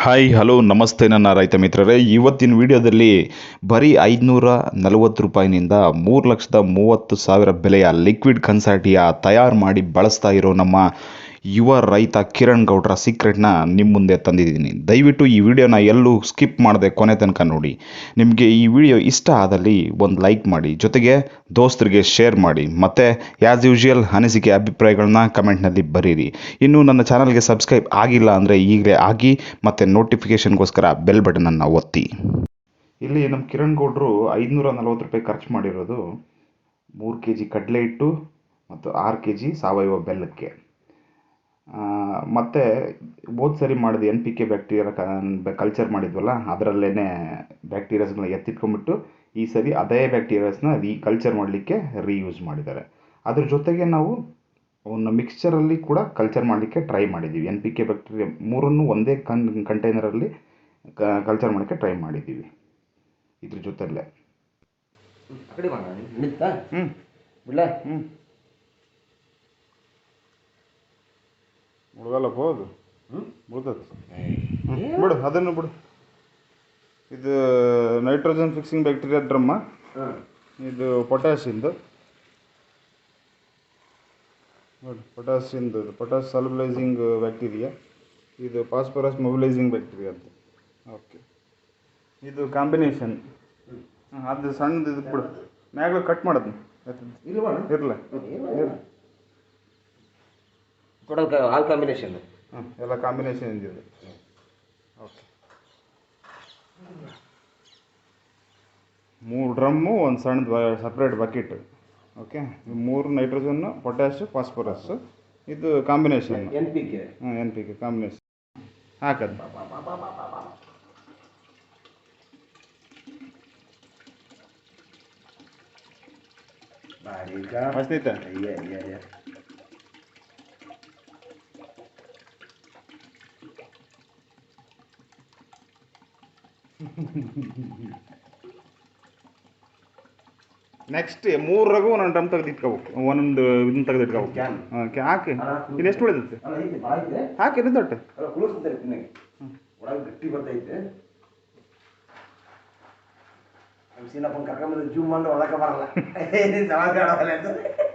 Hi hello ನಮಸ್ತೆ ನನ್ನ ರೈತ ಮಿತ್ರರೇ. ಇವತ್ತಿನ ವಿಡಿಯೋದಲ್ಲಿ ಬರೀ ಐದುನೂರ ನಲವತ್ತು ರೂಪಾಯಿನಿಂದ ಮೂರು ಲಕ್ಷದ ಮೂವತ್ತು ಸಾವಿರ ಬೆಲೆಯ ಲಿಕ್ವಿಡ್ ಕನ್ಸಾಟಿಯ ತಯಾರು ಮಾಡಿ ಬಳಸ್ತಾ ಇರೋ ನಮ್ಮ ಯುವ ರೈತ ಕಿರಣ್ ಗೌಡ್ರ ಸೀಕ್ರೆಟ್ನ ನಿಮ್ಮ ಮುಂದೆ ತಂದಿದ್ದೀನಿ. ದಯವಿಟ್ಟು ಈ ವಿಡಿಯೋನ ಎಲ್ಲೂ ಸ್ಕಿಪ್ ಮಾಡದೆ ಕೊನೆ ತನಕ ನೋಡಿ. ನಿಮಗೆ ಈ ವಿಡಿಯೋ ಇಷ್ಟ ಆದಲ್ಲಿ ಒಂದು ಲೈಕ್ ಮಾಡಿ, ಜೊತೆಗೆ ದೋಸ್ತರಿಗೆ ಶೇರ್ ಮಾಡಿ, ಮತ್ತು ಆ್ಯಸ್ ಯೂಶುವಲ್ ಅನಿಸಿಕೆ ಅಭಿಪ್ರಾಯಗಳನ್ನ ಕಮೆಂಟ್ನಲ್ಲಿ ಬರೀರಿ. ಇನ್ನು ನನ್ನ ಚಾನಲ್ಗೆ ಸಬ್ಸ್ಕ್ರೈಬ್ ಆಗಿಲ್ಲ ಅಂದರೆ ಈಗಲೇ ಆಗಿ, ಮತ್ತು ನೋಟಿಫಿಕೇಷನ್ಗೋಸ್ಕರ ಬೆಲ್ ಬಟನನ್ನು ಒತ್ತಿ. ಇಲ್ಲಿ ನಮ್ಮ ಕಿರಣ್ ಗೌಡ್ರು ಐದುನೂರ ನಲ್ವತ್ತು ರೂಪಾಯಿ ಖರ್ಚು ಮಾಡಿರೋದು ಮೂರು ಕೆ ಜಿ ಕಡಲೆ ಹಿಟ್ಟು ಮತ್ತು ಆರು ಕೆ ಜಿ ಸಾವಯವ ಬೆಲ್ಲಕ್ಕೆ. ಮತ್ತು ಹೋದ ಸರಿ ಮಾಡಿದ N P K bacteria culture ಮಾಡಿದ್ವಲ್ಲ ಅದರಲ್ಲೇ ಬ್ಯಾಕ್ಟೀರಿಯಾಸ್ಗಳನ್ನ ಎತ್ತಿಟ್ಕೊಂಡ್ಬಿಟ್ಟು ಈ ಸರಿ ಅದೇ ಬ್ಯಾಕ್ಟೀರಿಯಾಸ್ನ ರೀ ಕಲ್ಚರ್ ಮಾಡಲಿಕ್ಕೆ ರೀಯೂಸ್ ಮಾಡಿದ್ದಾರೆ. ಅದ್ರ ಜೊತೆಗೆ ನಾವು ಅವನ್ನ ಮಿಕ್ಸ್ಚರಲ್ಲಿ ಕೂಡ ಕಲ್ಚರ್ ಮಾಡಲಿಕ್ಕೆ ಟ್ರೈ ಮಾಡಿದ್ದೀವಿ. ಎನ್ ಪಿ ಕೆ ಬ್ಯಾಕ್ಟೀರಿಯಾ ಮೂರನ್ನು ಒಂದೇ ಕನ್ ಕಂಟೈನರಲ್ಲಿ ಕಲ್ಚರ್ ಮಾಡೋಕ್ಕೆ ಟ್ರೈ ಮಾಡಿದ್ದೀವಿ. ಇದ್ರ ಜೊತೆಯಲ್ಲೇ. ಹ್ಞೂ ಬಿಡ್ಲ ಹ್ಞೂ ಮುಳುಗಲ್ಲ ಹೋದು ಹ್ಞೂ ಮುಳ್ದತ್ ಬಿಡು ಅದನ್ನು ಬಿಡು. ಇದು ನೈಟ್ರೋಜನ್ ಫಿಕ್ಸಿಂಗ್ ಬ್ಯಾಕ್ಟೀರಿಯಾ ಡ್ರಮ್ಮ. ಇದು ಪೊಟ್ಯಾಶಿಂದು ನೋಡಿ ಪೊಟ್ಯಾಶಿಂದು ಪೊಟ್ಯಾಶ್ ಸಲ್ಬಲೈಸಿಂಗ್ ಬ್ಯಾಕ್ಟೀರಿಯಾ. ಇದು ಫಾಸ್ಫರಸ್ ಮೊಬಿಲೈಸಿಂಗ್ ಬ್ಯಾಕ್ಟೀರಿಯಾ ಅಂತ. ಓಕೆ. ಇದು ಕಾಂಬಿನೇಷನ್. ಅದು ಸಣ್ಣದು ಇದು ಬಿಡು. ಮ್ಯಾಗ್ಲು ಕಟ್ ಮಾಡೋದು ಇರಲ್ಲ ಇರಲ್ಲ ಟೋಟಲ್ ಆಲ್ ಕಾಂಬಿನೇಷನ್ ಹಾಂ ಎಲ್ಲ ಕಾಂಬಿನೇಷನ್ ಇದೆ ಓಕೆ ಮೂರು ಡ್ರಮ್ಮು ಒಂದು ಸಣ್ಣದು ಸಪ್ರೇಟ್ ಬಕೆಟ್ ಓಕೆ ಮೂರು ನೈಟ್ರೋಜನ್ನು ಪೊಟ್ಯಾಶು ಫಾಸ್ಫರಸ್ಸು ಇದು ಕಾಂಬಿನೇಷನ್ ಎನ್ ಪಿ ಕೆ ಹಾಂ ಎನ್ ಪಿ ಕೆ ಕಾಂಬಿನೇಷನ್ ಹಾಕದು. ಬಾರೀಕ ನೆಕ್ಸ್ಟ್ ಮೂರರಾಗೂ ಒಂದೊಂದು ಡ್ರಮ್ ತೆಗೆದು ಇಟ್ಕೋಬೇಕು ಒಂದೊಂದು ಇದನ್ನ ತೆಗೆದು ಇಟ್ಕೋಬೇಕು ಕ್ಯಾನ್ ಹಾಂ ಹಾಕಿ. ಇದು ಎಷ್ಟು ಉಳಿದೈತೆ? ಹಾಕಿ ಇದು ದೊಡ್ಡ. ಗಟ್ಟಿ ಬರ್ತೈತೆ. ಸೀನಪ್ಪ ಕರ್ಕೊಂಬಂದು ಜೂಮ್ ಮಾಡಿ ಒಳಗ ಬರಲ್ಲ.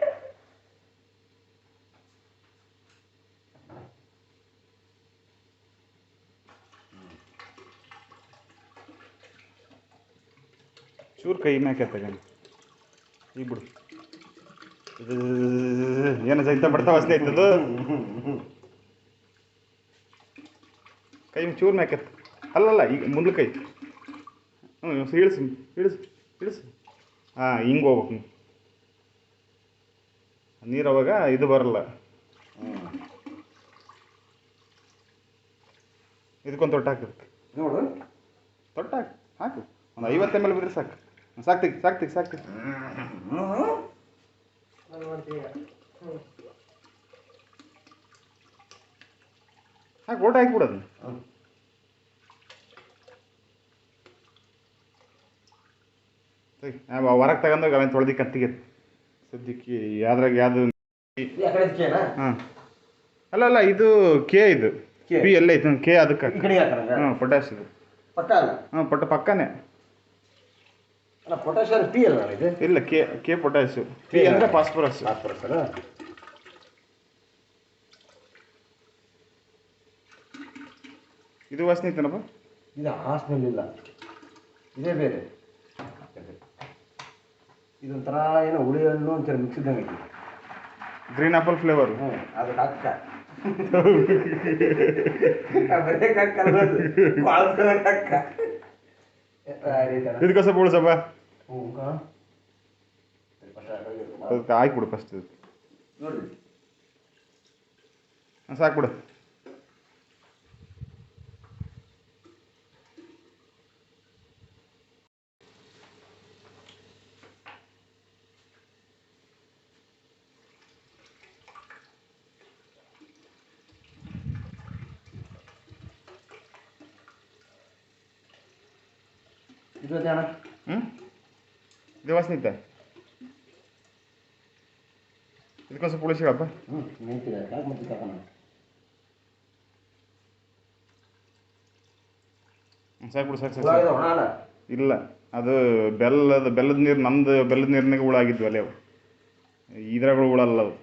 ಚೂರು ಕೈ ಮ್ಯಾಕೆ ತಗೊಂಡು ಈಗ ಬಿಡು. ಇದು ಏನು ಸಹಿತ ಬಡ್ತಾ ಅಷ್ಟೇ ಆಯ್ತದು ಕೈ ಚೂರು ಮ್ಯಾಕೆ ಅಲ್ಲಲ್ಲ ಈಗ ಮುಂದೆ ಕೈ. ಹ್ಞೂ ಇಳಿಸು ಇಳಿಸು ಇಳಿಸು. ಹಾಂ ಹಿಂಗೆ ಹೋಗ್ಬೇಕು ನೀರು ಅವಾಗ ಇದು ಬರಲ್ಲ. ಇದಕ್ಕೊಂದು ತೊಟ್ಟು ಹಾಕಿರುತ್ತೆ ನೋಡು. ತೊಟ್ಟು ಹಾಕು. ಹಾಕು. ಒಂದು ಐವತ್ತು ಎಂ ಎಲ್ ಬಿದ್ದರೆ ಸಾಕು. ಸಾಕ್ತಿಗೆ ಸಾಕ್ತಿಗೆ ಸಾಕ್ತಿಗೆ ಹಾಕಿ ಓಟ ಹಾಕಿಬಿಡೋದು ಹೊರಗೆ ತಗೊಂಡೋಗಿ ಅವೇನು ತೊಳ್ದಿ ಕತ್ತಿಗೆ ಸದ್ಯಕ್ಕೆ ಯಾವ್ದ್ರಾಗ ಯಾವ್ದು ಹಾಂ. ಅಲ್ಲ ಅಲ್ಲ ಇದು ಕೆ ಇದು. ಪಿ ಎಲ್ಲ ಐತೆ ಕೆ ಅದಕ್ಕೆ ಈ ಕಡೆ ಹಾಕೋಣ ಹಾಂ ಪೊಟ್ಯಾಶ್ ಇದು. ಪಟ್ಟ ಅಲ್ಲ? ಹಾಂ ಪೊಟ್ಟ ಪಕ್ಕನೇ. ಅಲ್ಲ ಪೊಟ್ಯಾಷಿಯಂ ಪಿ ಅಲ್ಲ ಇದು? ಇಲ್ಲ ಕೆ ಕೆ ಪೊಟ್ಯಾಸ್ ಪಿ ಅಂದರೆ ಫಾಸ್ಫರಸ್ ಫಾಸ್ಫರಸ್ ಅಲ್ಲ. ಇದು ವಾಸನೆ ಇತ್ತನಪ್ಪ? ಇದು ಆ ಸ್ಮೆಲ್ ಇಲ್ಲ ಇದೇ ಬೇರೆ. ಇದೊಂಥರ ಏನೋ ಹುಳಿ ಹಣ್ಣು ಒಂಥರ ಮಿಕ್ಸ್ ಇದ್ದಂಗೆ ಗ್ರೀನ್ ಆಪಲ್ ಫ್ಲೇವರ್ ಹ್ಞೂ ಅದು. ಕಕ್ಕ ಬರೇ ಕಕ್ಕ ಅಲ್ಲ ಇದು ಕಸ ಕಕ್ಕ ಆ ರೀತಿ ಅಲ್ಲ. ಇದಕ್ಕೆ ಸ್ವಲ್ಪ ಉಳಿಸಪ್ಪ ಹ್ಞೂ ಕಣ. ಸರಿ, first ಆ ಕಡೆ ಇರು. ಅದಕ್ಕೆ ಹಾಕ್ಬಿಡು ಫಸ್ಟ್ ಇದು ನೋಡ್ರಿ ಹಾಂ ಸಾಕ್ಬಿಡು ಇದು ಅದೇ ಅಣ್ಣ ಹ್ಞೂ ಇದು ವಾಸನೆ ಐತೆ ಇದಕ್ಕೊಂದು ಸ್ವಲ್ಪ ಹ್ಞೂ ಮತ್ತೆ ತಗೋಣ ಸಾಕು ಬಿಡು ಸಾಕು ಸಾಕು ಇಲ್ಲ ಅದು ಬೆಲ್ಲದ ಬೆಲ್ಲದ ನೀರು ನಮ್ದು ಬೆಲ್ಲದ ನೀರಿನಾಗ ಹುಳ ಆಗಿದ್ವು ಅಲ್ಲೇ ಅವು. ಇದ್ರಾಗಳು ಉಳಲ್ಲ ಅವು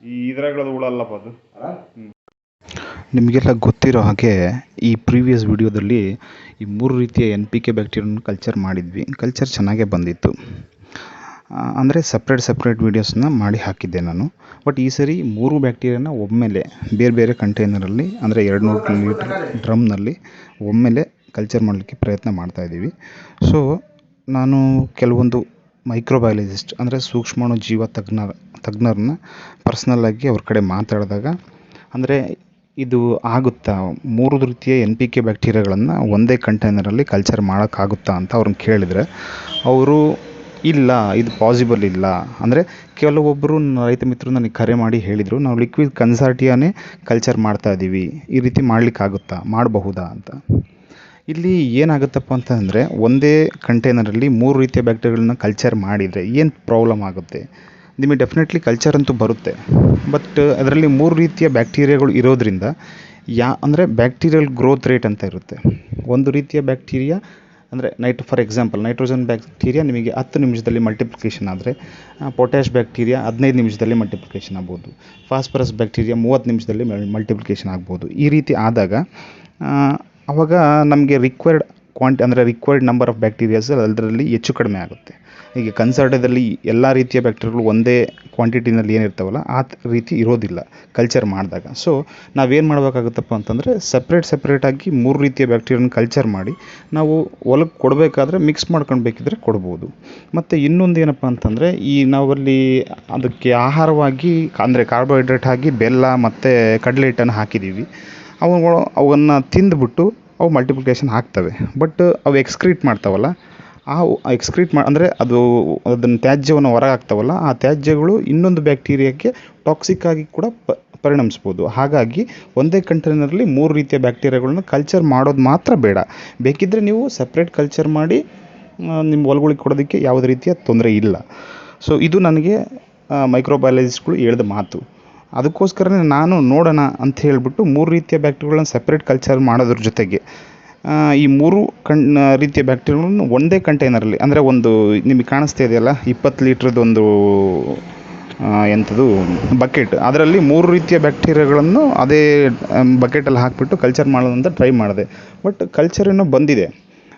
ಈ ಇದ್ರಾಗಳದು ಉಳಲ್ಲಪ್ಪ ಅದು. ಅಲ್ಲ? ನಿಮಗೆಲ್ಲ ಗೊತ್ತಿರೋ ಹಾಗೆ ಈ ಪ್ರೀವಿಯಸ್ ವಿಡಿಯೋದಲ್ಲಿ ಈ ಮೂರು ರೀತಿಯ ಎನ್ ಪಿ ಕೆ ಬ್ಯಾಕ್ಟೀರಿಯನ್ನು ಕಲ್ಚರ್ ಮಾಡಿದ್ವಿ. ಕಲ್ಚರ್ ಚೆನ್ನಾಗೇ ಬಂದಿತ್ತು. ಅಂದರೆ ಸಪ್ರೇಟ್ ಸಪ್ರೇಟ್ ವೀಡಿಯೋಸ್ನ ಮಾಡಿ ಹಾಕಿದ್ದೆ ನಾನು. ಬಟ್ ಈ ಸರಿ ಮೂರು ಬ್ಯಾಕ್ಟೀರಿಯಾನ ಒಮ್ಮೆಲೆ ಬೇರೆ ಬೇರೆ ಕಂಟೈನರಲ್ಲಿ ಅಂದರೆ ಎರಡು ನೂರು ಲೀಟ್ರ್ ಡ್ರಮ್ನಲ್ಲಿ ಒಮ್ಮೆಲೆ ಕಲ್ಚರ್ ಮಾಡಲಿಕ್ಕೆ ಪ್ರಯತ್ನ ಮಾಡ್ತಾಯಿದ್ದೀವಿ ಸೊ ನಾನು ಕೆಲವೊಂದು ಮೈಕ್ರೋಬಯಾಲಜಿಸ್ಟ್ ಅಂದರೆ ಸೂಕ್ಷ್ಮಾಣು ಜೀವ ತಜ್ಞರ, ತಜ್ಞರನ್ನ ಪರ್ಸ್ನಲ್ಲಾಗಿ ಅವ್ರ ಕಡೆ ಮಾತಾಡಿದಾಗ, ಅಂದರೆ ಇದು ಆಗುತ್ತಾ? ಮೂರು ರೀತಿಯ ಎನ್ ಪಿ ಕೆ ಬ್ಯಾಕ್ಟೀರಿಯಾಗಳನ್ನು ಒಂದೇ ಕಂಟೈನರಲ್ಲಿ ಕಲ್ಚರ್ ಮಾಡೋಕ್ಕಾಗುತ್ತಾ ಅಂತ ಅವ್ರನ್ನ ಕೇಳಿದರೆ, ಅವರು ಇಲ್ಲ, ಇದು ಪಾಸಿಬಲ್ ಇಲ್ಲ. ಅಂದರೆ ಕೆಲವೊಬ್ಬರು ರೈತ ಮಿತ್ರರು ನನಗೆ ಕರೆ ಮಾಡಿ ಹೇಳಿದರು, ನಾವು ಲಿಕ್ವಿಡ್ ಕನ್ಸಾರ್ಟಿಯಾನೇ ಕಲ್ಚರ್ ಮಾಡ್ತಾ ಇದ್ದೀವಿ ಈ ರೀತಿ ಮಾಡಲಿಕ್ಕಾಗುತ್ತಾ? ಮಾಡಬಹುದಾ ಅಂತ. ಇಲ್ಲಿ ಏನಾಗುತ್ತಪ್ಪ ಅಂತಂದರೆ ಒಂದೇ ಕಂಟೈನರಲ್ಲಿ ಮೂರು ರೀತಿಯ ಬ್ಯಾಕ್ಟೀರಿಯಾಗಳನ್ನ ಕಲ್ಚರ್ ಮಾಡಿದರೆ ಏನು ಪ್ರಾಬ್ಲಮ್ ಆಗುತ್ತೆ? ನಿಮಗೆ ಡೆಫಿನೆಟ್ಲಿ ಕಲ್ಚರ್ ಅಂತೂ ಬರುತ್ತೆ. ಬಟ್ ಅದರಲ್ಲಿ ಮೂರು ರೀತಿಯ ಬ್ಯಾಕ್ಟೀರಿಯಾಗಳು ಇರೋದ್ರಿಂದ, ಯಾ, ಅಂದರೆ ಬ್ಯಾಕ್ಟೀರಿಯಲ್ ಗ್ರೋತ್ ರೇಟ್ ಅಂತ ಇರುತ್ತೆ. ಒಂದು ರೀತಿಯ ಬ್ಯಾಕ್ಟೀರಿಯಾ ಅಂದರೆ ನೈಟ್ ಫಾರ್ ಎಕ್ಸಾಂಪಲ್ ನೈಟ್ರೋಜನ್ ಬ್ಯಾಕ್ಟೀರಿಯಾ ನಿಮಗೆ ಹತ್ತು ನಿಮಿಷದಲ್ಲಿ ಮಲ್ಟಿಪ್ಲಿಕೇಶನ್ ಆದರೆ ಪೊಟ್ಯಾಶ್ ಬ್ಯಾಕ್ಟೀರಿಯಾ ಹದಿನೈದು ನಿಮಿಷದಲ್ಲಿ ಮಲ್ಟಿಪ್ಲಿಕೇಶನ್ ಆಗ್ಬೋದು. ಫಾಸ್ಫರಸ್ ಬ್ಯಾಕ್ಟೀರಿಯಾ ಮೂವತ್ತು ನಿಮಿಷದಲ್ಲಿ ಮಲ್ಟಿಪ್ಲಿಕೇಶನ್ ಆಗ್ಬೋದು. ಈ ರೀತಿ ಆದಾಗ ಅವಾಗ ನಮಗೆ ರಿಕ್ವೈರ್ಡ್ ಕ್ವಾಂಟಿ ಅಂದರೆ ರಿಕ್ವೈರ್ಡ್ ನಂಬರ್ ಆಫ್ ಬ್ಯಾಕ್ಟೀರಿಯಾಸ್ ಅದರಲ್ಲಿ ಹೆಚ್ಚು ಕಡಿಮೆ ಆಗುತ್ತೆ. ಈಗ ಕನ್ಸರ್ಟದಲ್ಲಿ ಎಲ್ಲ ರೀತಿಯ ಬ್ಯಾಕ್ಟೀರಿಯಾಗಳು ಒಂದೇ ಕ್ವಾಂಟಿಟಿನಲ್ಲಿ ಏನಿರ್ತಾವಲ್ಲ, ಆ ರೀತಿ ಇರೋದಿಲ್ಲ ಕಲ್ಚರ್ ಮಾಡಿದಾಗ. ಸೊ ನಾವೇನು ಮಾಡಬೇಕಾಗುತ್ತಪ್ಪ ಅಂತಂದರೆ ಸಪ್ರೇಟ್ ಸಪ್ರೇಟಾಗಿ ಮೂರು ರೀತಿಯ ಬ್ಯಾಕ್ಟೀರಿಯಾನ ಕಲ್ಚರ್ ಮಾಡಿ, ನಾವು ಹೊಲಕ್ಕೆ ಕೊಡಬೇಕಾದ್ರೆ ಮಿಕ್ಸ್ ಮಾಡ್ಕೊಂಡು ಬೇಕಿದ್ರೆ ಕೊಡ್ಬೋದು. ಮತ್ತು ಇನ್ನೊಂದು ಏನಪ್ಪ ಅಂತಂದರೆ ಈ ನಾವಲ್ಲಿ ಅದಕ್ಕೆ ಆಹಾರವಾಗಿ, ಅಂದರೆ ಕಾರ್ಬೋಹೈಡ್ರೇಟ್ ಆಗಿ ಬೆಲ್ಲ ಮತ್ತು ಕಡಲೆ ಹಿಟ್ಟನ್ನು ಹಾಕಿದ್ದೀವಿ. ಅವು ಅವನ್ನು ತಿಂದುಬಿಟ್ಟು ಅವು ಮಲ್ಟಿಪ್ಲಿಕೇಶನ್ ಆಗ್ತವೆ. ಬಟ್ ಅವು ಎಕ್ಸ್ಕ್ರೀಟ್ ಮಾಡ್ತಾವಲ್ಲ, ಆ ಎಕ್ಸ್ಕ್ರೀಟ್ ಮಾ, ಅಂದರೆ ಅದು ಅದನ್ನು ತ್ಯಾಜ್ಯವನ್ನು ಹೊರಗೆ ಹಾಕ್ತಾವಲ್ಲ ಆ ತ್ಯಾಜ್ಯಗಳು ಇನ್ನೊಂದು ಬ್ಯಾಕ್ಟೀರಿಯಾಕ್ಕೆ ಟಾಕ್ಸಿಕ್ ಆಗಿ ಕೂಡ ಪರಿಣಮಿಸ್ಬೋದು. ಹಾಗಾಗಿ ಒಂದೇ ಕಂಟೈನರ್ಲಿ ಮೂರು ರೀತಿಯ ಬ್ಯಾಕ್ಟೀರಿಯಾಗಳನ್ನ ಕಲ್ಚರ್ ಮಾಡೋದು ಮಾತ್ರ ಬೇಡ. ಬೇಕಿದ್ದರೆ ನೀವು ಸಪ್ರೇಟ್ ಕಲ್ಚರ್ ಮಾಡಿ ನಿಮ್ಮ ಹೊಲಗಳಿಗೆ ಕೊಡೋದಕ್ಕೆ ಯಾವುದೇ ರೀತಿಯ ತೊಂದರೆ ಇಲ್ಲ. ಸೊ ಇದು ನನಗೆ ಮೈಕ್ರೋಬಯಾಲಜಿಸ್ಟ್ಗಳು ಹೇಳಿದ ಮಾತು. ಅದಕ್ಕೋಸ್ಕರನೇ ನಾನು ನೋಡೋಣ ಅಂತ ಹೇಳಿಬಿಟ್ಟು ಮೂರು ರೀತಿಯ ಬ್ಯಾಕ್ಟೀರಿಯಾಗಳನ್ನ ಸಪ್ರೇಟ್ ಕಲ್ಚರ್ ಮಾಡೋದ್ರ ಜೊತೆಗೆ. ಈ ಮೂರು ಕಣ್ ರೀತಿಯ ಬ್ಯಾಕ್ಟೀರಿಯಾಗಳನ್ನು ಒಂದೇ ಕಂಟೈನರಲ್ಲಿ ಅಂದರೆ ಒಂದು ನಿಮಗೆ ಕಾಣಿಸ್ತಾ ಇದೆಯಲ್ಲ, ಇಪ್ಪತ್ತು ಲೀಟ್ರದೊಂದು ಎಂಥದ್ದು ಬಕೆಟ್ ಅದರಲ್ಲಿ ಮೂರು ರೀತಿಯ ಬ್ಯಾಕ್ಟೀರಿಯಾಗಳನ್ನು ಅದೇ ಬಕೆಟಲ್ಲಿ ಹಾಕಿಬಿಟ್ಟು ಕಲ್ಚರ್ ಮಾಡೋದಂತ ಟ್ರೈ ಮಾಡಿದೆ. ಬಟ್ ಕಲ್ಚರ್ ಏನೋ ಬಂದಿದೆ.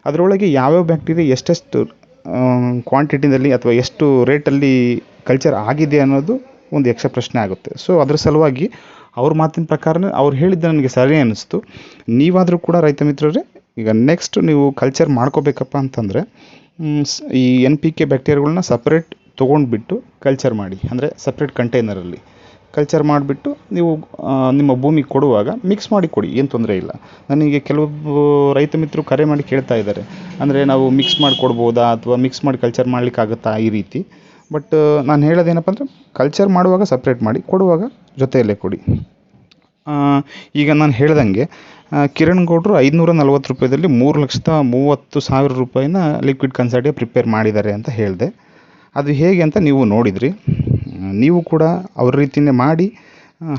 ಅದರೊಳಗೆ ಯಾವ್ಯಾವ ಬ್ಯಾಕ್ಟೀರಿಯಾ ಎಷ್ಟೆಷ್ಟು ಕ್ವಾಂಟಿಟಿನಲ್ಲಿ ಅಥವಾ ಎಷ್ಟು ರೇಟಲ್ಲಿ ಕಲ್ಚರ್ ಆಗಿದೆ ಅನ್ನೋದು ಒಂದು ಯಕ್ಷ ಪ್ರಶ್ನೆ ಆಗುತ್ತೆ. ಸೊ ಅದರ ಸಲುವಾಗಿ ಅವ್ರ ಮಾತಿನ ಪ್ರಕಾರನೇ ಅವ್ರು ಹೇಳಿದ್ದು ನನಗೆ ಸರಿ ಅನ್ನಿಸ್ತು ನೀವಾದರೂ ಕೂಡ ರೈತ ಮಿತ್ರರೇ, ಈಗ ನೆಕ್ಸ್ಟ್ ನೀವು ಕಲ್ಚರ್ ಮಾಡ್ಕೋಬೇಕಪ್ಪ ಅಂತಂದರೆ ಈ ಎನ್ ಪಿ ಕೆ ಬ್ಯಾಕ್ಟೀರಿಯಾಗಳನ್ನ ಸಪ್ರೇಟ್ ತೊಗೊಂಡ್ಬಿಟ್ಟು ಕಲ್ಚರ್ ಮಾಡಿ. ಅಂದರೆ ಸಪ್ರೇಟ್ ಕಂಟೈನರಲ್ಲಿ ಕಲ್ಚರ್ ಮಾಡಿಬಿಟ್ಟು ನೀವು ನಿಮ್ಮ ಭೂಮಿಗೆ ಕೊಡುವಾಗ ಮಿಕ್ಸ್ ಮಾಡಿ ಕೊಡಿ, ಏನು ತೊಂದರೆ ಇಲ್ಲ. ನನಗೆ ಕೆಲವೊಬ್ಬ ರೈತ ಮಿತ್ರರು ಕರೆ ಮಾಡಿ ಕೇಳ್ತಾ ಇದ್ದಾರೆ. ಅಂದರೆ ನಾವು ಮಿಕ್ಸ್ ಮಾಡಿ ಕೊಡ್ಬೋದಾ ಅಥವಾ ಮಿಕ್ಸ್ ಮಾಡಿ ಕಲ್ಚರ್ ಮಾಡಲಿಕ್ಕಾಗತ್ತಾ ಈ ರೀತಿ? ಬಟ್ ನಾನು ಹೇಳೋದೇನಪ್ಪ ಅಂದರೆ ಕಲ್ಚರ್ ಮಾಡುವಾಗ ಸಪ್ರೇಟ್ ಮಾಡಿ, ಕೊಡುವಾಗ ಜೊತೆಯಲ್ಲೇ ಕೊಡಿ. ಈಗ ನಾನು ಹೇಳ್ದಂಗೆ ಕಿರಣ್ ಗೌಡ್ರು ಐದುನೂರ ನಲ್ವತ್ತು ರೂಪಾಯಿದಲ್ಲಿ ಮೂರು ಲಕ್ಷದ ಮೂವತ್ತು ಸಾವಿರ ರೂಪಾಯಿನ ಲಿಕ್ವಿಡ್ ಕನ್ಸರ್ಟಿಗೆ ಪ್ರಿಪೇರ್ ಮಾಡಿದ್ದಾರೆ ಅಂತ ಹೇಳಿದೆ. ಅದು ಹೇಗೆ ಅಂತ ನೀವು ನೋಡಿದ್ರಿ. ನೀವು ಕೂಡ ಅವ್ರ ರೀತಿಯೇ ಮಾಡಿ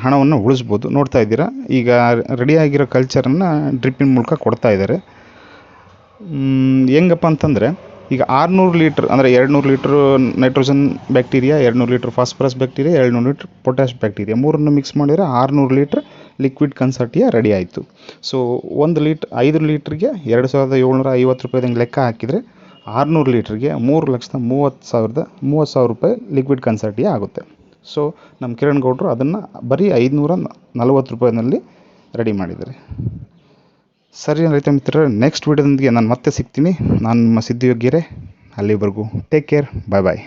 ಹಣವನ್ನು ಉಳಿಸ್ಬೋದು. ನೋಡ್ತಾ ಇದ್ದೀರಾ? ಈಗ ರೆಡಿಯಾಗಿರೋ ಕಲ್ಚರನ್ನು ಡ್ರಿಪ್ಪಿನ ಮೂಲಕ ಕೊಡ್ತಾ ಇದ್ದಾರೆ. ಹೆಂಗಪ್ಪ ಅಂತಂದರೆ ಈಗ ಆರುನೂರು ಲೀಟ್ರ್ ಅಂದರೆ ಎರಡು ನೂರು ಲೀಟ್ರ್ ನೈಟ್ರೋಜನ್ ಬ್ಯಾಕ್ಟೀರಿಯಾ ಎರಡು ನೂರು ಲೀಟ್ರ್ ಫಾಸ್ಫರಸ್ ಬ್ಯಾಕ್ಟೀರಿಯಾ ಎರಡು ನೂರು ಲೀಟ್ರ್ ಪೊಟ್ಯಾಶ್ ಬ್ಯಾಕ್ಟೀರಿಯಾ. ಮೂರನ್ನು ಮಿಕ್ಸ್ ಮಾಡಿದರೆ ಆರುನೂರು ಲೀಟ್ರ್ ಲಿಕ್ವಿಡ್ ಕನ್ಸರ್ಟಿಯಾ ರೆಡಿ ಆಯಿತು. ಸೊ ಒಂದು ಲೀಟ್ರ್, ಐದು ಲೀಟ್ರಿಗೆ ಎರಡು ಸಾವಿರದ ಏಳ್ನೂರ ಐವತ್ತು ರೂಪಾಯಿದಂಗೆ ಲೆಕ್ಕ ಹಾಕಿದರೆ ಆರುನೂರು ಲೀಟ್ರಿಗೆ ಮೂರು ಲಕ್ಷದ ಮೂವತ್ತು ಸಾವಿರದ ಮೂವತ್ತು ಸಾವಿರ ರೂಪಾಯಿ ಲಿಕ್ವಿಡ್ ಕನ್ಸರ್ಟಿಯಾ ಆಗುತ್ತೆ. ಸೊ ನಮ್ಮ ಕಿರಣ್ ಗೌಡ್ರು ಅದನ್ನು ಬರೀ ಐದುನೂರ ನಲವತ್ತು ರೂಪಾಯಿನಲ್ಲಿ ರೆಡಿ ಮಾಡಿದ್ದಾರೆ. ಸರಿ ರೈತ ಮಿತ್ರರೇ ನೆಕ್ಸ್ಟ್ ವೀಡಿಯೋದೊಂದಿಗೆ ನಾನು ಮತ್ತೆ ಸಿಗ್ತೀನಿ. ನಾನು ನಿಮ್ಮ ಸಿದ್ಧಿಯೋಗ್ಯರೆ, ಅಲ್ಲಿವರೆಗೂ ಟೇಕ್ ಕೇರ್ ಬಾಯ್ ಬಾಯ್